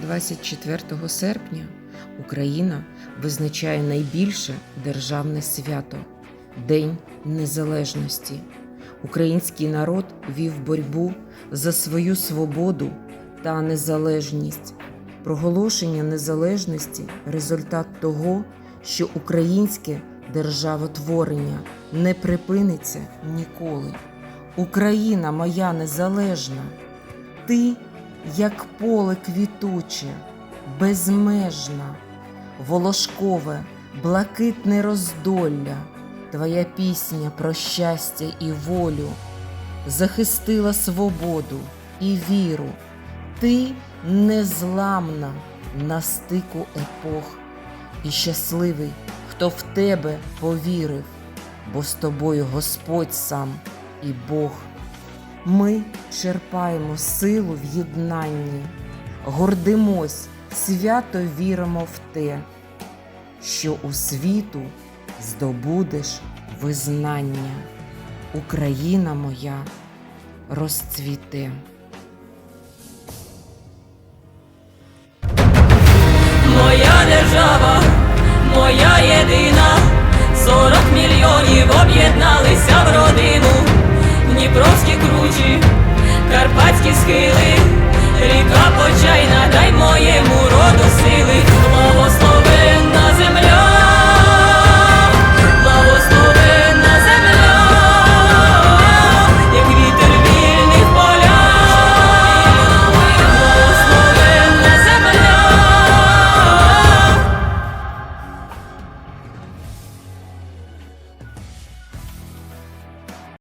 24 серпня Україна визначає найбільше державне свято День Незалежності. Український народ вів боротьбу за свою свободу та незалежність. Проголошення незалежності результат того, що українське державотворення не припиниться ніколи. Україна моя незалежна, ти, як поле квітуче, безмежна, волошкове, блакитне роздолля, твоя пісня про щастя і волю захистила свободу і віру. Ти незламна на стику епох, і щасливий, хто в тебе повірив, бо з тобою Господь сам і Бог. Ми черпаємо силу в єднанні, гордимось, свято віримо в те, що у світу здобудеш визнання. Україна моя розцвіте. родину,